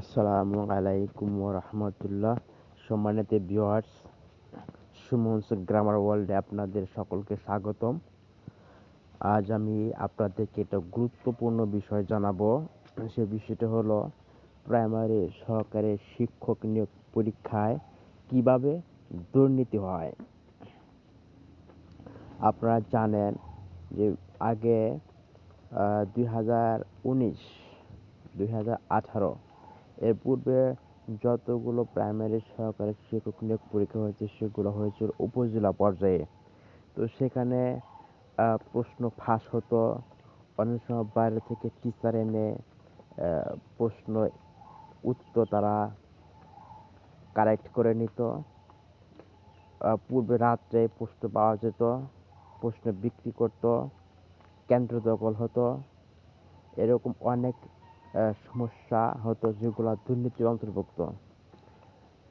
আসসালামু আলাইকুম রহমতুল্লাহ সম্মানিত ভিউয়ার্স সুমনস গ্রামার ওয়ার্ল্ডে আপনাদের সকলকে স্বাগতম। আজ আমি আপনাদেরকে একটা গুরুত্বপূর্ণ বিষয় জানাব। সে বিষয়টা হলো প্রাইমারি সহকারী শিক্ষক নিয়োগ পরীক্ষায় কীভাবে দুর্নীতি হয়? আপনারা জানেন যে আগে দুই হাজার উনিশ, দুই হাজার আঠারো এর পূর্বে যতগুলো প্রাইমারি সহকারী শিক্ষক নিয়োগ পরীক্ষা হয়েছে, সেগুলো হয়েছিল উপজেলা পর্যায়ে। তো সেখানে প্রশ্ন ফাঁস হতো। অনেক সময় বাইরে থেকে টিচার এনে প্রশ্ন উত্তর তারা কারেক্ট করে নিত। পূর্বে রাত্রে প্রশ্ন পাওয়া যেত, প্রশ্ন বিক্রি করত, কেন্দ্র দখল হতো। এরকম অনেক সমস্যা হতো যেগুলো দুর্নীতির অন্তর্ভুক্ত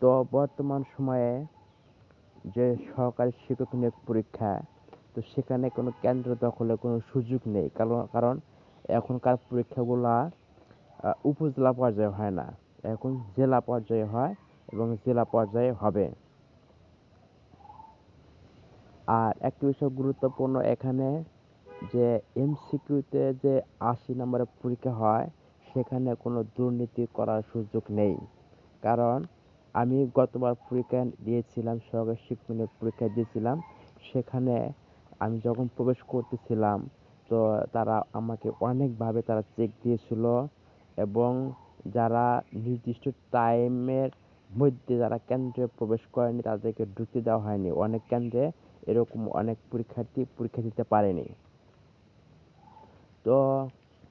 তো বর্তমান সময়ে যে সহকারী শিক্ষক নিয়োগ পরীক্ষা, তো সেখানে কোনো কেন্দ্র দখলের কোনো সুযোগ নেই। কারণ কারণ এখনকার পরীক্ষাগুলা উপজেলা পর্যায়ে হয় না। এখন জেলা পর্যায়ে হয় এবং জেলা পর্যায়ে হবে। আর একটি বিষয় গুরুত্বপূর্ণ, এখানে যে এমসিকিউতে যে আশি নম্বরের পরীক্ষা হয় সেখানে কোনো দুর্নীতি করার সুযোগ নেই। কারণ আমি গতবার পরীক্ষা দিয়েছিলাম সরকারি শিক্ষক পরীক্ষা দিয়েছিলাম। সেখানে আমি যখন প্রবেশ করতেছিলাম, তো তারা আমাকে অনেকভাবে তারা চেক দিয়েছিল এবং যারা নির্দিষ্ট টাইমের মধ্যে যারা কেন্দ্রে প্রবেশ করেনি, তাদেরকে ঢুকতে দেওয়া হয়নি। অনেক কেন্দ্রে এরকম অনেক পরীক্ষার্থী পরীক্ষা দিতে পারেনি। তো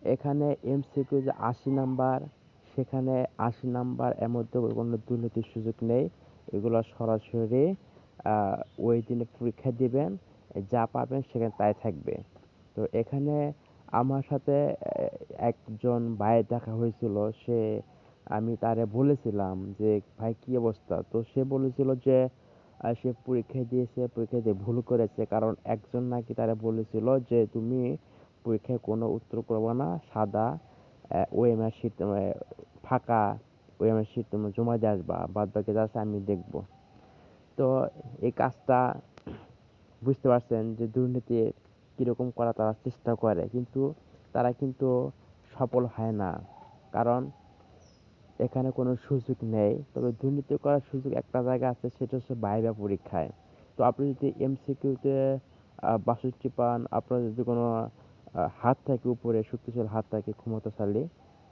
এখানে এমসিকিউ যে আশি নাম্বার, সেখানে আশি নাম্বার এর মধ্যে কোনো দুর্নীতির সুযোগ নেই। এগুলো সরাসরি ওই দিনে পরীক্ষা দিবেন, যা পাবেন সেখানে তাই থাকবে। তো এখানে আমার সাথে একজন ভাই দেখা হয়েছিল, সে, আমি তারে বলেছিলাম যে, ভাই, কী অবস্থা? তো সে বলেছিল যে সে পরীক্ষা দিয়েছে, পরীক্ষা দিয়ে ভুল করেছে। কারণ একজন নাকি তারা বলেছিল যে, তুমি পরীক্ষায় কোনো উত্তর করবে না। সাদা ওএমআর শিট ফাঁকা ওএমআর শিট তুমি জমা দিয়ে আসবা, বাদ বাকি যা আছে আমি দেখব। তো এই কাজটা বুঝতে পারছেন যে দুর্নীতির কীরকম করা তারা চেষ্টা করে, কিন্তু তারা কিন্তু সফল হয় না। কারণ এখানে কোনো সুযোগ নেই। তবে দুর্নীতি করার সুযোগ একটা জায়গা আছে, সেটা হচ্ছে বাইবা পরীক্ষায়। তো আপনি যদি এমসিকিউতে বাষট্টি পান, আপনার যদি কোনো হাত থাকে উপরে, শক্তিশালী হাত থাকে ক্ষমতাশালী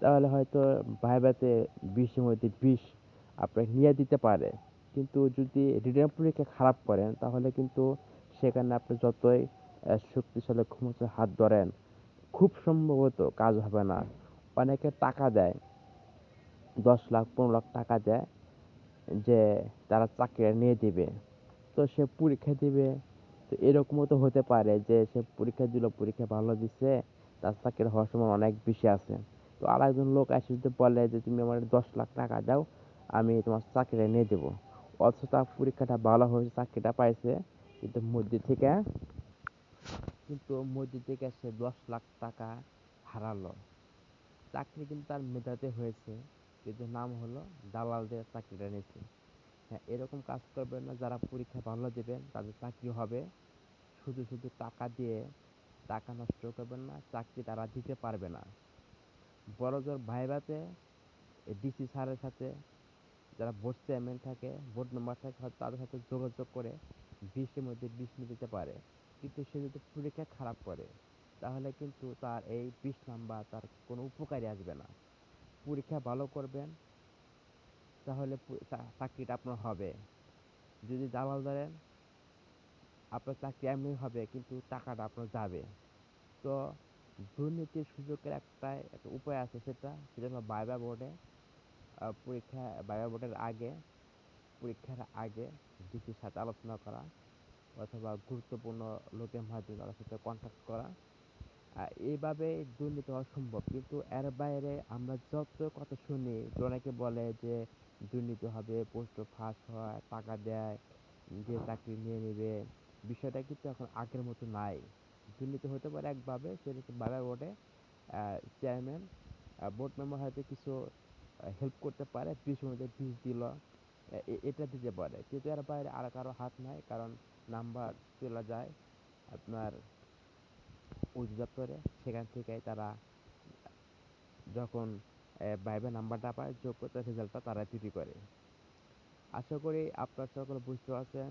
তাহলে হয়তো ভাইভাতে বিশের মধ্যে বিশ আপনাকে নিয়ে দিতে পারে। কিন্তু যদি রিটার্ন পরীক্ষা খারাপ করেন, তাহলে কিন্তু সেখানে আপনি যতই শক্তিশালী ক্ষমতা হাত ধরেন, খুব সম্ভবত কাজ হবে না। অনেকে টাকা দেয়, দশ লাখ, পনেরো লাখ টাকা দেয় যে তারা চাকরিটা নিয়ে দিবে। তো সে পরীক্ষা দিবে তো এরকমও তো হতে পারে যে সে পরীক্ষা দিল, পরীক্ষা ভালো দিচ্ছে তার চাকরি হওয়ার সময় অনেক বেশি আছে। তো আর একজন লোক এসে যদি বলে যে, তুমি আমার দশ লাখ টাকা দাও, আমি তোমার চাকরিটা নিয়ে দেবো। অথচ তার পরীক্ষাটা ভালো হয়েছে, চাকরিটা পাইছে, কিন্তু মধ্যে থেকে, কিন্তু মধ্যে থেকে সে দশ লাখ টাকা হারালো। চাকরি কিন্তু তার মেধাতে হয়েছে, কিন্তু নাম হলো দালালদের চাকরিটা নিয়েছে। হ্যাঁ এরকম কাজ করবেন না। যারা পরীক্ষা ভালো দেবেন, তাদের চাকরি হবে। শুধু শুধু টাকা দিয়ে টাকা নষ্ট করবেন না, চাকরি তারা দিতে পারবে না। বড় জোর ভাইভাতে ডিসি স্যারের সাথে যারা বোর্ড চেয়ারম্যান থাকে বোর্ড মেম্বার থাকে তাদের সাথে যোগাযোগ করে বিশের মধ্যে বিষ নিয়ে দিতে পারে। কিন্তু সে যদি পরীক্ষা খারাপ করে, তাহলে কিন্তু তার এই বিশ নাম্বার তার কোনো উপকারী আসবে না। পরীক্ষা ভালো করবেন তাহলে চাকরিটা আপনার হবে। যদি দালাল ধরেন, আপনার চাকরি এমনি হবে, কিন্তু টাকাটা আপনার যাবে। তো দুর্নীতির সুযোগের একটাই, একটা উপায় আছে সেটা সেটা হলো বাইবা বোর্ডে পরীক্ষা বাইবা বোর্ডের আগে, পরীক্ষার আগে ডিসির সাথে আলোচনা করা, অথবা গুরুত্বপূর্ণ লোকের মাধ্যমে তাদের সাথে কন্ট্যাক্ট করা। এইভাবে দুর্নীতি হওয়া সম্ভব। কিন্তু এর বাইরে আমরা যত কথা শুনি, অনেকে বলে যে দুর্নীতি হবে, পোস্ট ফাঁস হয়, টাকা দেয়, যে চাকরি নিয়ে নেবে। বিষয়টা কিন্তু এখন আগের মতো নাই। দুর্নীতি হতে পারে একভাবে, সেটা হচ্ছে বাবা বোর্ডে চেয়ারম্যান বোর্ড মেম্বার হয়তো কিছু হেল্প করতে পারে, বিশ মধ্যে বিশ দিল। এটা দিতে পারে। কিন্তু এর বাইরে আর কারও হাত নাই, কারণ নাম্বার চলে যায় আপনার অধিদপ্তরে, সেখান থেকে তারা যখন বাইবে নাম্বারটা পায় যোগ্যতার রেজাল্টটা তারা তৈরি করে। আশা করি আপনার সকলে বুঝতে পারছেন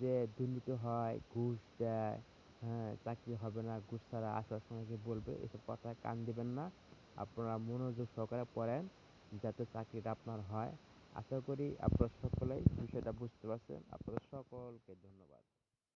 যে দুর্নীতি হয়, ঘুষ দেয় হ্যাঁ চাকরি হবে না, ঘুষ ছাড়া আসার সময় কি বলবে, এসব কথায় কান দিবেন না। আপনারা মনোযোগ সহকারে পড়েন, যাতে চাকরিটা আপনার হয়। আশা করি আপনারা সকলেই বিষয়টা বুঝতে পারছেন। আপনাদের সকলকে ধন্যবাদ।